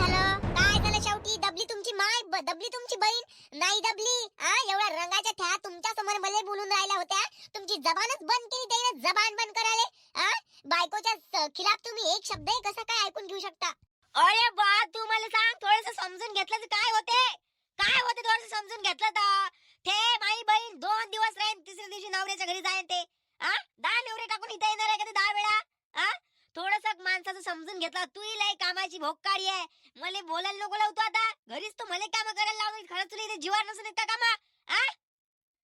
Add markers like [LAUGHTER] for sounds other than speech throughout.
झालं? काय झालं शेवटी? दबली तुमची माय दबली तुमची बहीण? नाही दबली हा एवढ्या रंगाच्या ठ्या तुमच्यासमोर मला बोलून राहिल्या होत्या. तुमची जबानच बंद केली त्याने जबान बंद करायले. हा बायकोच्या खिलाफ तुम्ही एक शब्दही कसा काय ऐकून घेऊ शकता? अरे बा तू मला सांग थोडस समजून घेतलं काय होते? काय होते थोडस समजून घेतलं तर? ते माई बहीण दोन दिवस राहीन तिसऱ्या दिवशी नवऱ्याच्या घरी जाईन ते. हा दहा नवरे टाकून इथे येणार आहे का ते दहा वेळा? हा थोडस माणसाचं समजून घेतला. तू लय कामाची भोकाडी आहे. मला बोलायला नको लावतो आता. घरीच तू मला काम करायला लावून खरंच तुला इथे जीवार नसून येत कामा? आ?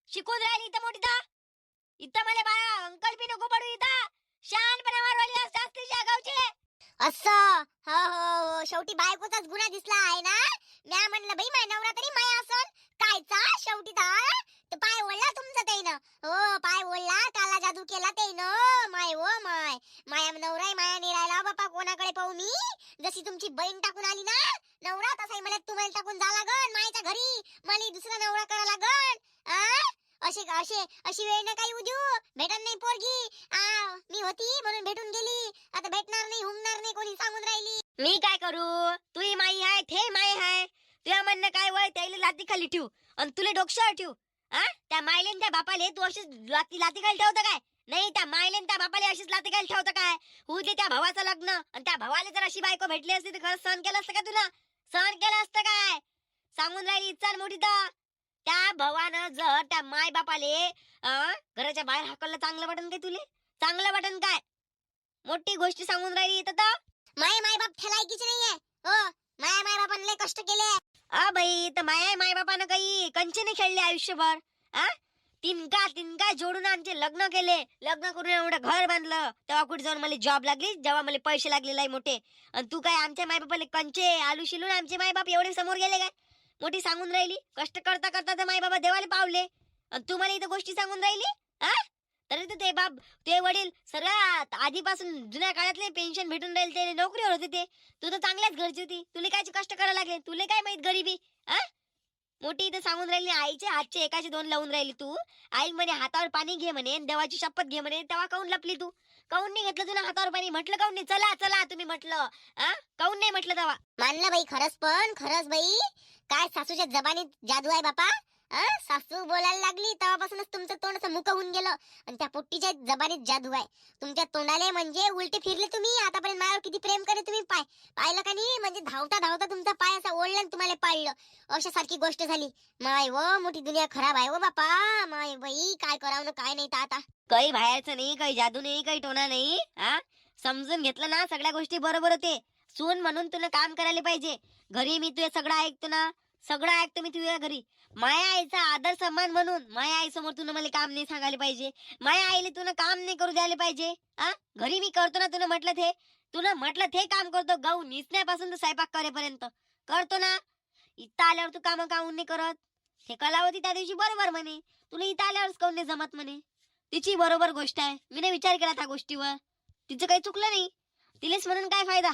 शिकून राहिली इथं मोठी तर? इथं मला बाळा अंकल बी नको पडू इथं. शहाणपणा मारवाली असते गावचे. असं? हो हो हो. शेवटी बायकोचाच गुन्हा दिसला आहे ना? म्या म्हणलं बाई माय नवरा तरी माया असन. कायचा शेवटी तर तो पाय ओढला तुमचा त्यानं हो पाय ओढला काला जादू केला त्यानं माय हो माय. माया नवराय माया निरायला बापा कोणाकडे पाहू मी? जशी तुमची बहीण टाकून आली ना? नवरा तसाही मला तुम्हाला टाकून जा लागन. मायच्या घरी. मला दुसरा नवरा करा लागन. आ असे असे अशी वेळ ना काही उद्यू भेटन नाही पोरगी. आ मी होती म्हणून भेटून गेली. आता भेटणार नाही हुंगणार नाही कोणी सांगून राहिली. मी काय करू? तू माई आहे थे माई आहे तुझ्या म्हणणं काय वय त्याला लाती खाली ठेवू. आणि तुला डोक्यावर ठेवू. त्या मायलेन त्या बापाले तू अशीच लाती लाती खाली ठेवतं काय? नाही त्या मायलेन त्या बापाले अशीच लाती खाली ठेवतं काय? होऊ दे त्या भावाचं लग्न. आणि त्या भावाला जर अशी बायको भेटली असती तर खरंच सहन केलं असतं का तुला? सहन केलं असतं काय? सांगून राहिली इच्छा मोठी तर. त्या भावानं जर त्या माय बापाले घराच्या बाहेर हाकललं चांगलं वाटन काय तुले? चांगलं वाटन काय? मोठी गोष्ट सांगून राहिली इथं तर. माय माय बाप ठेलायकीच नाहीये. हो माया माय बापाने लय कष्ट केले. अ बाई तर माया माय बापानं काही कंचने खेळले आयुष्यभर आ तिनका तिनका जोडून आमचे लग्न केले. लग्न करून एवढं घर बांधलं. तेव्हा कुठे जाऊन मला जॉब लागली जेव्हा मला पैसे लागलेले आहे मोठे. आणि तू काय आमच्या मायबापाला कंचे आलू शिलून आमचे मायबाप एवढे समोर गेले काय? मोठी सांगून राहिली कष्ट करता करता तर मायबाबा देवाला पावले. आणि तू मला इथं गोष्टी सांगून राहिली आ तरी तर ते बाप ते वडील सर्वात आधीपासून जुन्या काळातले पेन्शन भेटून राहील ते नोकरीवर होते ते. तू तर चांगल्याच घरची होती. तुला काय कष्ट करायला लागले? तुला काय माहीत गरीबी? आ मोठी इथं सांगून राहिली आईचे हातचे एकाचे दोन लावून राहिली तू. आई म्हणे हातावर पाणी घे म्हणे देवाची शपथ घे म्हणे तेव्हा काऊन लपली तू? काऊन नाही घेतलं तुला हातावर पाणी? म्हटलं काऊन नाही? चला चला तुम्ही म्हटलं. आ काऊन नाही म्हटलं तेव्हा? मानलं बाई खरंच पण खरंच बाई. काय सासूच्या जबानीत जादू आहे बापा? सासू बोलायला लागली तेव्हापासूनच तुमचं तोंड मुख होऊन गेलं. आणि त्या पोट्टीच्या जबानीत जादू आहे. तुमच्या तोंडाले म्हणजे उलटे फिरले तुम्ही आतापर्यंत माझ्यावर किती प्रेम करे तुम्ही? पाय पाहिलं का नाही? म्हणजे धावता धावता तुमचा पाय असा ओढला आणि तुम्हाला पाळलं. अशा सारखी गोष्ट झाली. माय व मोठी दुनिया खराब आहे व बापा. माय बाई काय करावं काय नाही तर आता. काही बाहेरचं नाही काही जादू नाही काही टोना नाही हा? समजून घेतलं ना सगळ्या गोष्टी बरोबर होते. सून म्हणून तुला काम करायला पाहिजे. घरी मी तुझे सगळं ऐकतो ना. सगळं ऐकतो मी तुझ्या घरी. माया आईचा आदर सन्मान म्हणून माया आई समोर तुला मला काम नाही सांगायला पाहिजे. माया आईला तुला काम नाही करू द्यायला पाहिजे. आ? घरी मी करतो ना तुला म्हटलं ते. तुला म्हटलं ते काम करतो. गहू निसण्यापासून तर स्वयंपाक करेपर्यंत. करतो ना. इथं आल्यावर तू काम काऊन नाही करत. हे कलावती त्या दिवशी बरोबर म्हणे. तुला इथं आल्यावरच काऊन नाही जमत म्हणे. तिची बरोबर गोष्ट आहे. मी नाही विचार केला त्या गोष्टीवर. तिचं काही चुकलं नाही. तिलेच म्हणून काय फायदा?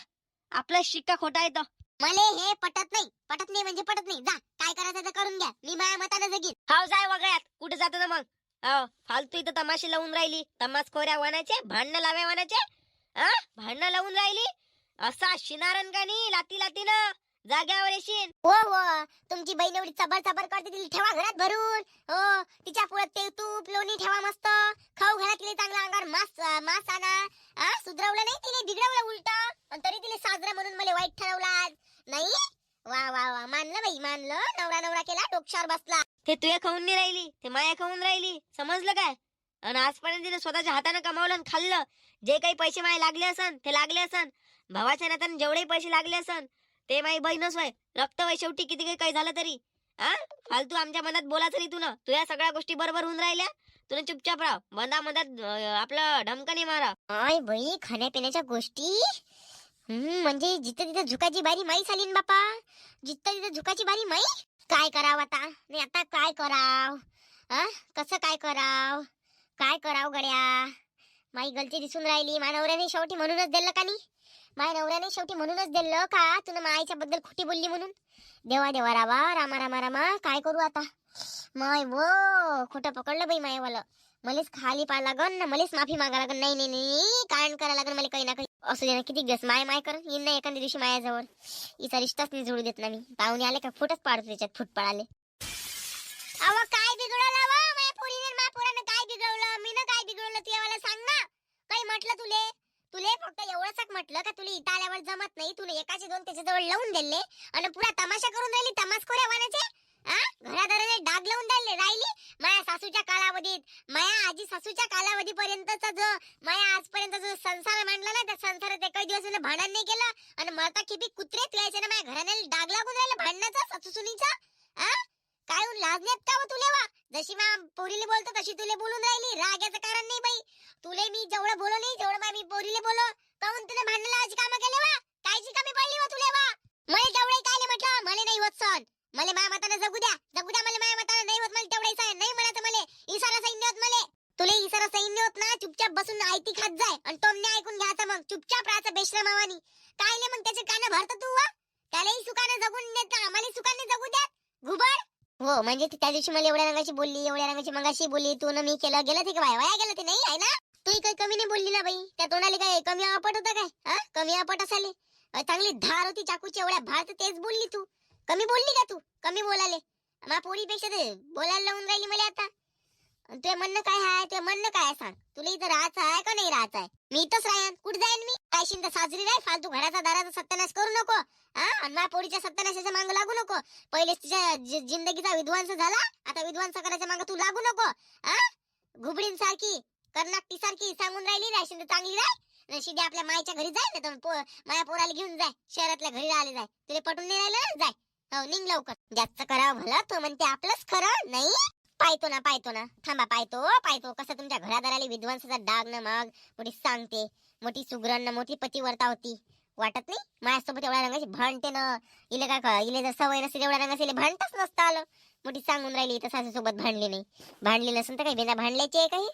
आपला शिक्का खोटा येतो मला हे पटत नाही पटत नाही म्हणजे पटत नाही. जा काय करायचं ते करून घ्या. मी माझ्या मताने जगीन. हाव जाय वगळ्यात. कुठे जातो ना मग? फालतू इथं तमाशे लावून राहिली. तमास खोऱ्या वानाचे भांडणं लाव्या वानाचे हा भांडणं लावून राहिली? असा शिनारन का नाही लाती लातीनं? जाग्यावर येशील हो हो. तुमची बहीण एवढी चबर चबर करते तिला ठेवा घरात भरून. हो तिच्या पुढे तेल तूप लोणी ठेवा मस्त. खाऊ घाला तिला चांगला अंगावर मास मास आणा. सुधरवलं नाही तिने बिघडवलं उलट. तरी तिने साजरा म्हणून मला वाईट ठरवला आज. नाही? वा वा वा. मानलं बाई मानलं. नवरा नवरा केला डोक्यावर बसला. ते तुया खाऊन नाही राहिली ते माया खाऊन राहिली. समजलं काय? आणि आजपर्यंत तिने स्वतःच्या हाताने कमावलं आणि खाल्लं. जे काही पैसे माय लागले असन ते लागले असन. भावाच्या नात्याने जेवढे पैसे लागले असन ते माई बहीणच वय रक्त वय शेवटी किती काही काही झालं तरी. आ? फालतू आमच्या मनात बोलायचं नाही तुला तुझ्या सगळ्या गोष्टी बरोबर होऊन राहिल्या. तुला चुपचाप राह. मधा मधात आपलं ढमकणी मारा आय बाई खाण्यापिण्याच्या गोष्टी? म्हणजे जिथं तिथं झुकाची बारी माई झाली ना बापा? जिथं तिथं झुकाची बारी माई काय कराव आता? नाही आता काय कराव? आ कसं काय कराव? काय कराव गड्या? माई गलती दिसून राहिली. माझ्या नवऱ्याने शेवटी म्हणूनच दिलं का नाही? माझ्या नवऱ्याने शेवटी म्हणूनच दिलं का? तुला माईच्या बद्दल खोटी बोलली म्हणून? देवा देवा रावा रामा रामा रामा काय करू आता? माय वो खोटं पकडलं बाई मायवालं. मलाच खाली पा लागन ना मलाच माफी मागा लागन. नाही नाही नाही कारण करायला लागन मला काही ना काही. असू दे ना किती दिवस माय माय कर. येईन ना एखाद्या दिवशी मायाजवळ. हिचा रिश्ताच नाही जोडू देत ना मी. पाहुणे आले का फुटच पाडतो त्याच्यात फुट पडाले. अव काय बिघडवलं व माझ्या पोरीने माझ्या पोरानं काय बिघडवलं? मी ना काय बिघडवलं तू मला सांग ना. काही म्हटलं तुले? तुले फक्त एवढंच म्हटलं का तुला इथं आल्यावर जमत नाही? तुला एकाचे दोन त्याच्याजवळ लावून दिले. आणि पुरा तमाशा करून राहिली तमाशखोऱ्या वानाचे घरादाराने डाग लावून राहिले राहिली? माया सासूच्या कालावधीत. माया आजी सासूच्या कालावधी पर्यंतचा जो माया आजपर्यंत जो संसार मांडला ना त्या संसारात एकही दिवस तिने भांडण नाही केलं. आणि मरता किती कुत्रे तुयाचे ना माझ्या घराने डाग लागून राहिला भांडणाचा सासू सुनीचा काय होऊन लाज का हो तुले वा? जशी मा पोरीले बोलतो तशी तुले बोलून राहिली. रागाचं कारण नाही बाई. तुले मी जेवढं बोलो नाही जेवढं मा मी पोरीले बोलो काहून तुला भांडणाला लावायची कामं केले वा? कायची कमी पडली वा तुले वा? मला तेवढे कायले म्हटलं मला नाही होत सण मला माया मातानं जगू द्या. जगू द्या मला माया मातानं. नाही होत मला तेवढे सण नाही म्हणायचं मला. इसारा सैन्य होत मला. तुले इसारा सैन्य होत ना चुपचाप बसून आयती खात जाय. आणि टोमने ऐकून घ्यायचा मग. चुपचाप राहायचं बेश्रमावानी. कायले मग त्याचे कानं भरत तू वा त्यालाही सुखाने जगून देत ना. आम्हाला सुखाने जगू द्या घुबड. हो म्हणजे त्या दिवशी मला एवढ्या रंगाची बोलली एवढ्या रंगाची मगाशी बोलली. तू न मी केलं गेलं ते वाया? वाया गेलं ते नाही आहे ना? तू काही कमी नाही बोलली ना बाई. त्या तोंडाला काय कमी आपट होता काय? हा? कमी आपट असाले चांगली धार होती चाकूची एवढ्या भारत तेच बोलली तू. कमी बोलली का तू? कमी बोलाले. मा पोरीपेक्षा ते बोलायला लावून राहिली मला आता. अन तुझं म्हणणं काय आहे तुझं म्हणणं काय सांग. तुला इथं राहायचं आहे का नाही राहायचं आहे मी इथंच राहीन. कुठे जाईन मी? काय शिंद साजरी राहील? फालतू घराचा दाराचा सत्यानाश करू नको. हा पोरीच्या सत्यानाशाच्या मांग लागू नको. पहिलेच तुझ्या जिंदगीचा विध्वंस झाला. आता विध्वंस करायच्या मांग तू लागू नको. हा घुबडीन सारखी कर्नाटकी सारखी सांगून राहिली राय तर चांगली राय शिंदे आपल्या मायच्या घरी जाय ना तर माया पोराला घेऊन जाय. शहरातल्या घरी राहिले जाय. तुला पटून नाही राहिलं जाय. हो निघ लवकर. जास्त करावं भलं तो म्हणते आपलंच खरं? नाही? पाहतो ना पाहतो ना. थांबा पाहतो पाहतो. कसं तुमच्या घरादाराला विध्वंसाचा डाग ना मग? मोठी सांगते. मोठी सुग्रण मोठी पतिवर्ता होती. वाटत नाही? माझ्यासोबत एवढ्या रंगाची भांडते ना. इले काय का इले जर सवय नसेल एवढ्या रंगाची इले भांडताच नसतं आलं. मोठी सांगून राहिली तर सासूसोबत भांडली नाही. भांडली नसून तर काही बिना भांडल्याची आहे काही?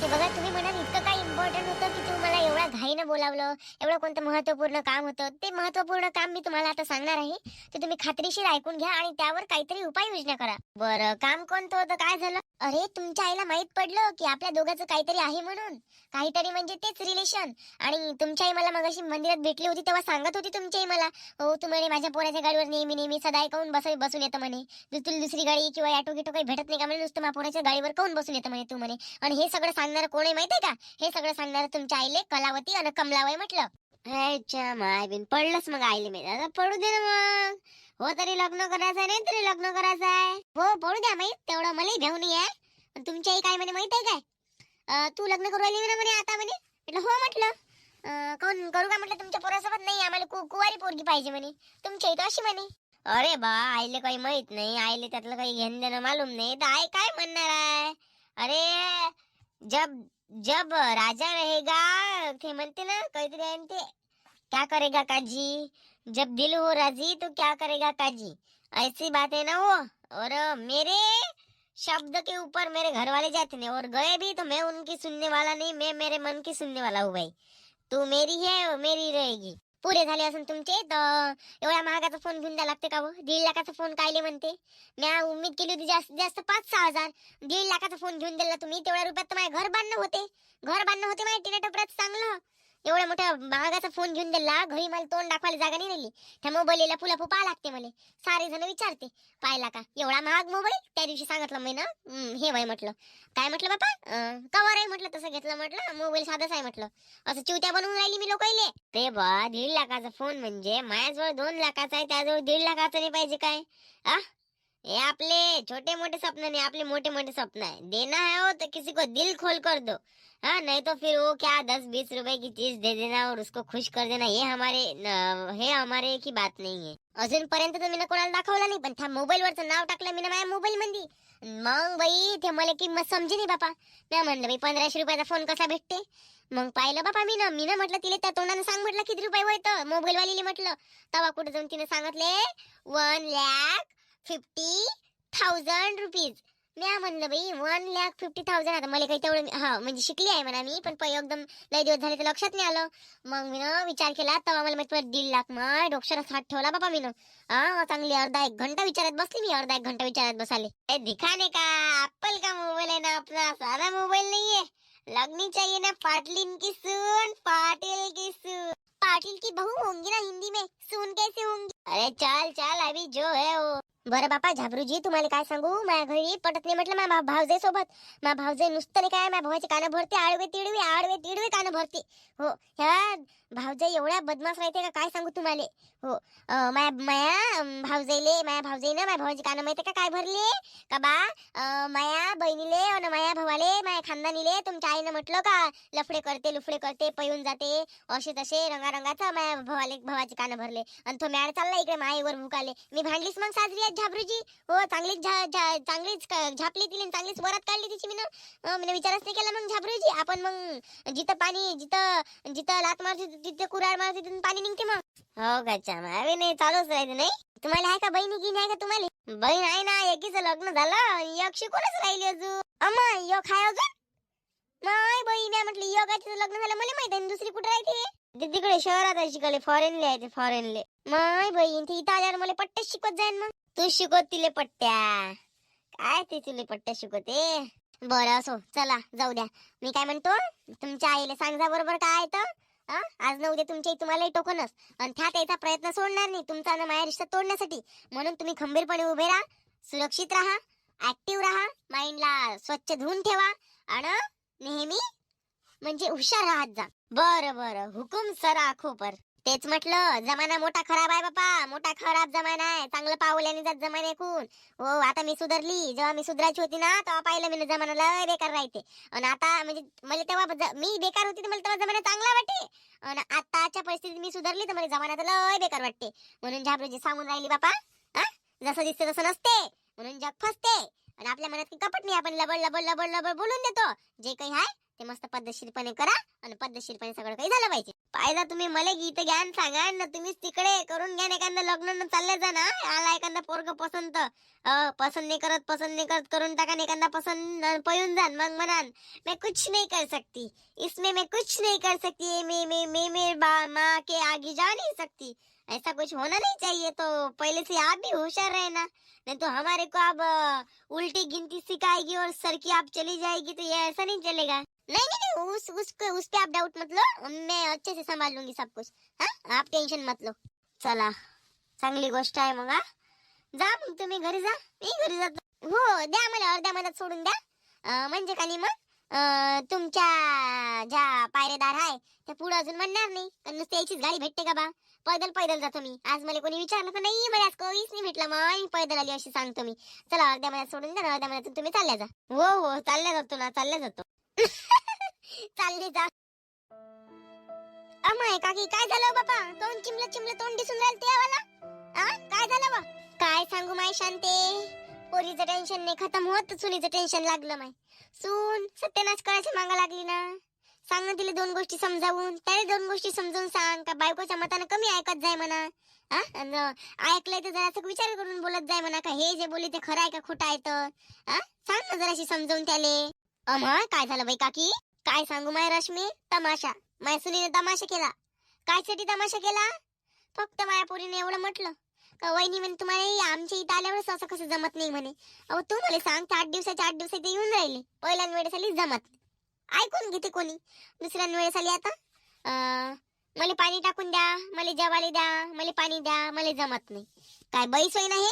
ते बघा तुम्ही म्हणाल इतकं काय इम्पॉर्टंट होतं की तुम्हाला एवढ्या घाईनं बोलावलं एवढं कोणतं महत्त्वपूर्ण काम होतं? ते महत्त्वपूर्ण काम मी तुम्हाला आता सांगणार आहे. ते तुम्ही खात्रीशीर ऐकून घ्या आणि त्यावर काहीतरी उपाययोजना करा. बरं काम कोणतं होतं? काय झालं? अरे तुमच्या आईला माहीत पडलं की आपल्या दोघांचं काहीतरी आहे म्हणून. काहीतरी म्हणजे तेच रिलेशन आणि तुमच्या आई मला मगाशी मंदिरात भेटली होती तेव्हा सांगत होती तुमची आई मला. हो तू म्हणे माझ्या पोराच्या गाडीवर नेहमी नेहमी सदा ऐकून बस बसून येतं म्हणे. तुला दुसरी गाडी किंवा ऑटो गिटो काही भेटत नाही का म्हणे? नुसतं माझ्या पोराच्या गाडीवर काऊन बसून येतं म्हणे तू म्हणे? आणि हे सगळं सांगणार कोण आहे माहितीये का? हे सगळं सांगणार तुमच्या आईले कलावती आणि कमलाबाई म्हटलं. अच्छा माय बिन पडलंच मग आईले मी. आता पडू दे ना मग. हो तरी लग्न करायचं नाही तरी लग्न करायचं आहे. हो पडू द्या माहीत तेवढं मलाही घेऊन आहे पण तुमची काय म्हणे माहीत आहे काय? तू लग्न करू आली ना म्हणे आता म्हणे? म्हटलं हो म्हटलं. कोण करू का म्हटलं तुमच्या पोरासोबत? नाही आम्हाला कु- कुवारी पोरगी पाहिजे म्हणे. तुमच्या इथं अशी म्हणे. अरे बा आईले काही माहीत नाही. आईले त्यातलं काही घेणं देणं मालूम नाही. तर आई काय म्हणणार आहे? अरे जब जब राजा रहेगा ते ना काहीतरी आहे ना ते क्या करेगा काजी? जब दिल हो राज़ी तो क्या करेगा काजी? ऐसी बात है ना वो और मेरे शब्द के ऊपर मेरे घर वाले जाते नहीं और गए भी तो मैं उनकी सुनने वाला नहीं, मैं मेरे मन की सुनने वाला हूँ भाई। तू मेरी है और मेरी रहेगी। पुरे झाले असून तुमचे तर एवढ्या महागाचा फोन घेऊन द्या लागते का हो दीड लाखाचा फोन कायले म्हणते? मी उम्मीद केली होती जास्तीत जास्त पाच सहा हजार. दीड लाखाचा फोन घेऊन दिला तुम्ही तेवढ्या रुपयात तर घर बांधणं होते. घर बांधणं होते माहिती टिना टपऱ्यात चांगलं. एवढ्या मोठ्या महागाचा फोन घेऊन दिला घरी मला तोंड दाखवायला जागा नाही राहिली. त्या मोबाईलला फुला फुपा लागते मला सारे जण विचारते पाहिला का? एवढा महाग मोबाईल त्या दिवशी सांगितलं मी ना. हे वय म्हटलं. काय म्हटलं बापा? कवर आहे म्हटलं तसं घेतलं म्हटलं. मोबाईल साधाच आहे म्हटलं. असं चिवत्या बनवून राहिली मी लोकायले. ते बा दीड लाखाचा फोन म्हणजे माझ्याजवळ दोन लाखाचा आहे त्याजवळ दीड लाखाचा नाही पाहिजे काय? आ? हे आपले छोटे मोठे स्वप्न नहीं आपले मोटे मोटे स्वप्न है देना है वो तो किसी को दिल खोल कर दो. हाँ नहीं तो फिर वो क्या दस बीस रुपए की चीज दे देना और उसको खुश कर देना ये हमारे हे हमारे की बात नाही आहे अजूनपर्यंत तर मी कोणाला दाखवला नाही पण त्या मोबाईल वरचं नाव टाकलं मी माझ्या मोबाईल मध्ये मग बाई ते मला किंमत समजे नाही बापा. मी म्हणलं बाई पंधराशे रुपयाचा फोन कसा भेटते? मग पाहिलं बापा मी ना मी ना म्हटलं तिला त्या तोंडानं सांग म्हटलं किती रुपये होय मोबाईल वालीने म्हटलं. तवा कुठे जाऊन तिने सांगितले one lakh fifty thousand rupees मी म्हणलं बाई वन लॅक फिफ्टी थाउजंड आता मला काही तेवढं हा, म्हणजे शिकली आहे म्हणा मी, पण एकदम लय दिवस झाले तर लक्षात नाही आलं. मग मी विचार केला तेव्हा मला माहित दीड लाख मग डोक्षाला हात ठेवला बाबा मी हा, चांगली अर्धा एक घंटा विचारत बसली मी, अर्धा एक घंटा विचारत बसाले. दिखाने का? एप्पल का मोबाईल आहे ना अपना साधा मोबाईल नाहीये. लगनी चाहिए ना पाटलिन की सून, पाटिल की सून. पाटिल की बहू होंगी ना हिंदी में, सून कैसे होंगी? अरे चाल चाल, अभी जो है वो. बरं बापा झाबरूजी तुम्हाला काय सांगू? माझ्या घरी पटत नाही म्हटलं माझ्या भावजे सोबत माझ्या भावजे नुसतं नाही काय माझ्या भावाची कानं भरते आडवे तिडवे आडवे तिडवे कानं भरते. हो ह्या भावजे एवढ्या बदमाश राहते का? काय सांगू तुम्हाला? हो माया माया भाऊजाईले माया भाऊजाईनं माया भावाची कानं माहिती का काय भरले? का बा माया बहिणीले अन माया भावाले माया खानदानीले तुमच्या आईनं म्हटलं का लफडे करते लुफडे करते पळून जाते असे तसे रंगारंगाचं माया भावाले भावाचे कानं भरले. आणि तो मॅड चालला इकडे माईवर भुकाले. मी भांडलीच मग साजरी आज झाबरूजी? हो चांगलीच झा- झा- चांगलीच झापली तिने आणि चांगलीच वरात काढली तिची मी मी विचारच नाही केला मग झाबरूजी. आपण मग जिथं पाणी जिथं जिथं लात मारते तिथं कुराड मारते तिथून पाणी निघते मग. हो गच्चा मावे नाही चालूच राहते नाही. तुम्हाला आहे का बहिणी की नाही का तुम्हाला? बहीण आहे ना एकीच लग्न झालं एक शिकूनच राहिली अजून? अम्मा योग आहे अजून? नाही बहीण म्हटलं योगाचं लग्न झालं मला माहीत आहे दुसरी कुठे राहते ते तिकडे शहरात आहे शिकले फॉरेनले आहे ते फॉरेनले माय बहीण ती इथं आल्यावर मला पट्ट्या शिकवत जाईन मग. तू शिकवत तिले पट्ट्या. काय ते तुले पट्ट्या शिकवते? बरं असो चला जाऊ द्या. मी काय म्हणतो तुमच्या आईला सांगा बरोबर काय तर? हा? आज न उद्या तुमच्या तुम्हालाही टोकनच. आणि त्यात यायचा प्रयत्न सोडणार नाही तुमचा आणि माझ्या रिश्ता तोडण्यासाठी. म्हणून तुम्ही खंबीरपणे उभे राहा सुरक्षित राहा ऍक्टिव्ह राहा माइंडला स्वच्छ धुवून ठेवा आणि नेहमी म्हणजे हुशार राहत जा. बरं बरं. हुकुम सरा पर तेच म्हटलं जमाना मोठा खराब आहे बापा मोठा खराब जमाना आहे चांगलं पावल्याने जात जमाना ऐकून हो आता मी सुधारली जेव्हा मी सुधारायची होती ना तेव्हा पाहिलं मी जमाना लय बेकार राहते. आणि आता म्हणजे मला तेव्हा मी बेकार होती तर मला तेव्हा जमाना चांगला वाटे. आणि आताच्या परिस्थितीत मी सुधारली तर मला जमाना तर लय बेकार वाटते. म्हणून झाबरूजी सांगून राहिली बापा हा जसं दिसते तसं नसते. म्हणून जग फसते. आणि आपल्या मनात कपट नाही आपण लबड लबड लबड लबड बोलून देतो. जे काही आहे ते मस्त पद्धतशीरपणे करा आणि पद्धतशीरपणे सगळं काही झालं पाहिजे. पाहिजे तुम्ही मला गीत ज्ञान सांगा ना तुम्हीच तिकडे करून घ्या एखादं लग्न न चालले जा ना. आला एखादा पोरग पसंत पसंत नाही करत, पसंत नाही करत करून टाका एखादा पसंत पळून जाण मग म्हणान, मैं कुछ नहीं कर सकती. इसमें मैं कुछ नहीं कर सकती. मैं मैं मैं बा- माँ के आगे जा नहीं सकती. ऐसा कुछ होना नहीं चाहिए तो पहले से आप भी होशियार रहना। नहीं तो हमारे को अब उल्टी गिनती सिखाएगी और सर की आप चली जाएगी तो ये ऐसा नहीं चलेगा। नहीं नहीं नहीं उस उस उस पे आप डाउट मत लो. मैं अच्छे से संभाल लूंगी सब कुछ. हाँ? आप टेंशन मत लो. चला. चांगली गोष्ट आहे मग हा. जा मग तुम्ही घरी जा. मी घरी जातो. हो द्या मला अर्ध्या मनात सोडून द्या. म्हणजे का नाही मग? अं, तुमच्या ज्या पायरेदार आहे त्या पुढे अजून म्हणणार नाही. कारण नुसती यायचीच गाडी भेटते का बा? पैदल पैदल जातो मी. आज मला कोणी विचारलं तर नाही मला आज कोणीच नाही भेटलं मग. मी पैदल आली अशी सांगतो मी. चला अर्ध्या महिन्यात सोडून द्या अर्ध्या महिन्यातून तुम्ही चालल्या जा. हो हो चालल्या जातो ना चालल्या जातो. [LAUGHS] चालले जा. अमाय काकी काय झालं हो बाबा तोंड चिमलं चिमलं तोंड दिसून राहिलं ते वाला आ काय झालं बा काय सांगू माय शांते? पोरीचं टेन्शन नाही खतम होत चुलीचं टेन्शन लागलं माय. सून सत्यनाश करायच्या मागा लागली ना? सांग ना तिला दोन गोष्टी समजावून. त्याला दोन गोष्टी समजून सांग का बायकोच्या मतानं कमी ऐकत जाय म्हणा. हा? ऐकलंय तर जरासं विचार करून बोलत जाय म्हणा का हे जे बोलले ते खरं आहे का खोटं आहे तर? सांग ना जराशी समजावून त्याले. अम्हा काय झालं बाई काकी? काय सांगू माय रश्मी? तमाशा. माय सुनीने तमाशा केला. काय साठी तमाशा केला? फक्त माया पोरीने एवढं म्हटलं. का वहिनी म्हणे तुम्हाला आमच्या इथं आल्यावरच असं कसं जमत नाही म्हणे. अहो तू मला सांग आठ दिवसाच्या आठ दिवस इथे येऊन राहिले. पहिल्या वेळेस आली जमत ऐकून घेते कोणी. दुसऱ्या वेळेस आली आता. मला पाणी टाकून द्या मला जेवायला द्या मला पाणी द्या मला जमत नाही. काय बैस होय ना हे?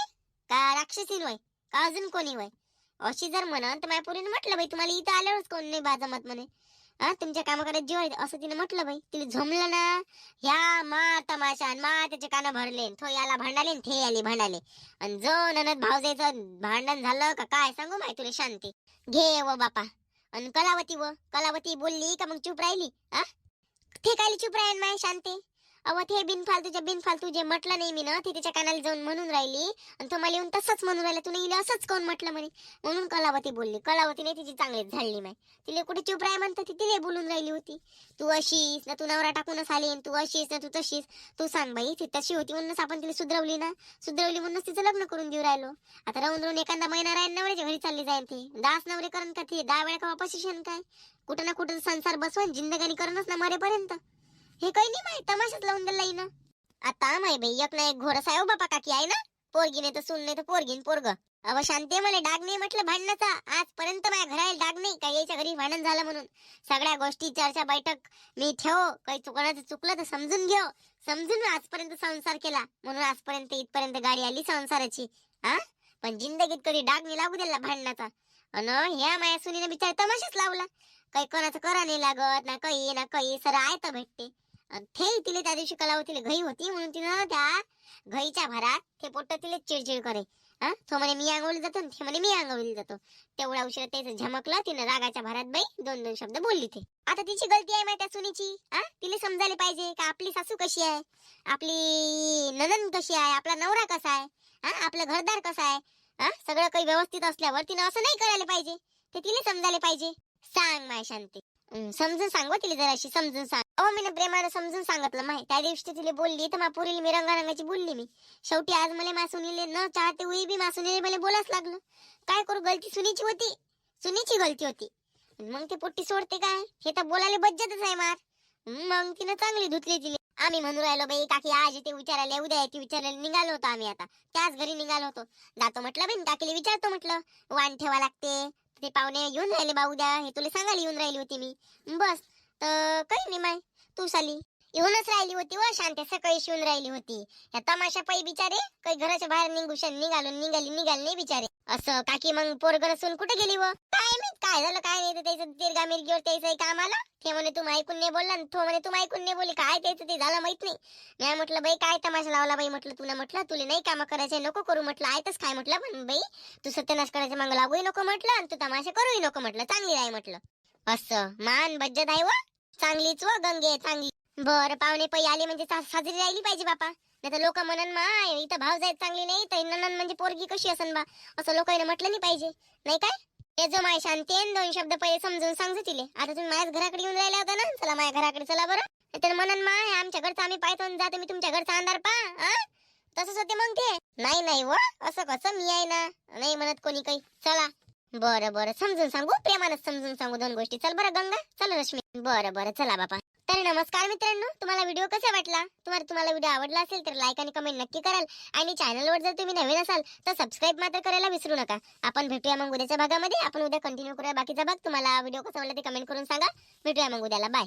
का राक्षसीन होय का अजून कोणी होय अशी जर म्हणन तर माझ्या पोरीनं म्हटलं बाई तुम्हाला इथं आल्यावरच कोण नाही बाजामात म्हणे. हा तुमच्या कामाकडे जीव आहे असं तिने म्हटलं बाई. तिला झोमलं ना ह्या मा तमाशा मा त्याचे कानं भरले थो याला भांडाले थे याले भांडाले. आणि जो ननद भावजेचं भांडण झालं का काय सांगू माय तुला शांती. घे व बापा. आणि कलावती व कलावती बोलली का मग चूप राहिली? आ ते काय चूप राहील माय शांती. अव ते बिनफालतूच्या बिनफालतू जे म्हटलं नाही मी ना ते तिच्या कानाला जाऊन म्हणून राहिली. आणि तो मला येऊन तसंच म्हणून राहिला. तुला हिला असंच कोण म्हटलं म्हणे? म्हणून कलावती बोलली. कलावतीने तिची चांगलीच झाडली माय. तिला कुठे चुप राय म्हणतात ती तिला बोलून राहिली होती. तू अशीस ना तू नवरा टाकूनच आली तू अशीस ना तू तशीस. तू सांग बाई ती तशी होती म्हणूनच आपण तिला सुधरवली ना. सुधरवली म्हणूनच तिचं लग्न करून देऊ राहिलो. आता राहून राहून एखादा महिना राहील नवऱ्याच्या घरी चालली जाईल ते. दास नवरे करण का ते? दहा वेळा का वापस येशील काय? कुठं ना कुठं संसार बसवून जिंदगानी करणच ना मरेपर्यंत. हे काही नाही माहीत तमाशाच लावून दिला ना आता माय बाई एक ना एक घोरस आहे बापा काकी आहे ना? पोरगीने तर सुन नाही तर पोरगीन पोरग. अव शांती मला डाग नाही म्हटलं भांडणाचा. आजपर्यंत माझ्या घराला डाग नाही काही याच्या घरी भांडण झालं म्हणून. सगळ्या गोष्टी चर्चा बैठक मी ठेव काही चुकण्याचं चुकलं तर समजून घेऊ समजून आजपर्यंत संसार केला. म्हणून आजपर्यंत इथपर्यंत गाडी आली संसाराची हा? पण जिंदगीत कधी डाग नाही लागू दिला भांडणाचा. अन ह्या माया सुनीने बिचार तमाशाच लावला. काही कोणाचं करा नाही लागत ना काही ना काही सर आहे तर भेटते. थे तिले तिला त्या दिवशी कलावतीला घई होती म्हणून तिनं त्या घाईच्या भरात ते पोट तिले चिडचिड करे. हा तो म्हणे मी अंगवली जातो आणि ते म्हणे मी अंगवली जातो. तेवढ्या उशीर त्याचं झमकलं तिनं रागाच्या भरात बाई दोन दोन शब्द बोलली ते. आता तिची गलती आहे माहिती सुनीची? हा तिला समजायला पाहिजे का आपली सासू कशी आहे? आपली ननन कशी आहे? आपला नवरा कसा आहे? हा आपलं घरदार कसं आहे? हा सगळं काही व्यवस्थित असल्यावर तिनं असं नाही करायला पाहिजे. ते तिला समजायला पाहिजे. सांग माय शांती. समजून सांगू हो तिला जराशी समजून सांग. अहो मी प्रेमानं समजून सांगितलं माय त्या दिवशी तिला बोलली तर मा मी रंगारंगाची बोलली मी. शेवटी आज मला मासुनीले न चाहते हुई बी मासुनीले मला बोलाच लागलं. काय करू गलती सुनीची होती? सुनीची गलती होती. मग ते पोट्टी सोडते काय? हे तर बोलायला बज्जतच आहे मार. मग तिनं चांगली धुतली तिने आम्ही म्हणू राहिलो बाई काकी आज ते विचारायला उद्या येते विचारायला निघालो होतो आम्ही आता. त्याच घरी निघालो होतो. जातो म्हटलं बाई काकीला विचारतो म्हटलं. वाण ठेवा लागते ते पाहुणे येऊन राहिले बा उद्या. हे तुला सांगायला येऊन राहिली होती मी. बस तर काही नाही माय तू साली येऊनच राहिली होती हो, व शांत सकाळी शिवून राहिली होती. या तमाशा पायी बिचारे काही घराच्या बाहेर निघू शन निघालो निघाली निघाली नाही बिचारे. असं काकी मग पोरग नसून कुठे गेली व? काय माहीत काय झालं काय नाही तर त्याचं दीर्घा मिरगीवर त्याचं काम आलं ते म्हणे तू ऐकून नाही बोलला तो म्हणे तू ऐकून नाही बोलली काय त्याचं ते झालं माहीत नाही. मी म्हटलं बाई काय तमाशा लावला बाई? म्हटलं तुला म्हटलं तुला नाही काम करायचे नको करू. म्हटलं आयतच काय? म्हटलं पण बाई तू सत्यनाश करायचं मग लागूही नको म्हटलं आणि तू तमाशा करूही नको म्हटलं चांगली आहे म्हटलं. असं मान बज्जत आहे व. चांगलीच व गंगे चांगली. बर पाहुणे पै आले म्हणजे साजरी राहिली पाहिजे बापा. नाही तर लोक म्हणन मा इथं भाव जायत चांगली नाही तर ननन म्हणजे पोरगी कशी असन बा? असं लोकांना म्हटलं नाही पाहिजे. नाही काय? हे जो माय शांती दोन शब्द पहिले समजून सांगतो तिले. आता तुम्ही माझ्याच घराकडे येऊन राहिला होता ना चला माझ्या घराकडे चला बरं. तर म्हणन मा आमच्या घरचा आम्ही पाहतो जातो मी तुमच्या घरचा अंधार पा हा? तसंच होते मग ते. नाही नाही व असं कसं मी आहे ना? नाही म्हणत कोणी काही. चला. बरं बरं. समजून सांगू? प्रेमानच समजून सांगू दोन गोष्टी. चल बरं गंगा. चल रश्मी बरं बरं. चला बापा. तर नमस्कार मित्रांनो. तुम्हाला व्हिडिओ कसा वाटला? तुम्हाला तुम्हाला व्हिडिओ आवडला असेल तर लाईक आणि कमेंट नक्की कराल. आणि चॅनलवर जर तुम्ही नवीन असाल तर सबस्क्राईब मात्र करायला विसरू नका. आपण भेटूया मग उद्याच्या भागामध्ये. आपण उद्या कंटिन्यू करूया बाकीचा भाग. तुम्हाला व्हिडिओ कसा वाटला ते कमेंट करून सांगा. भेटूया मग उद्याला. बाय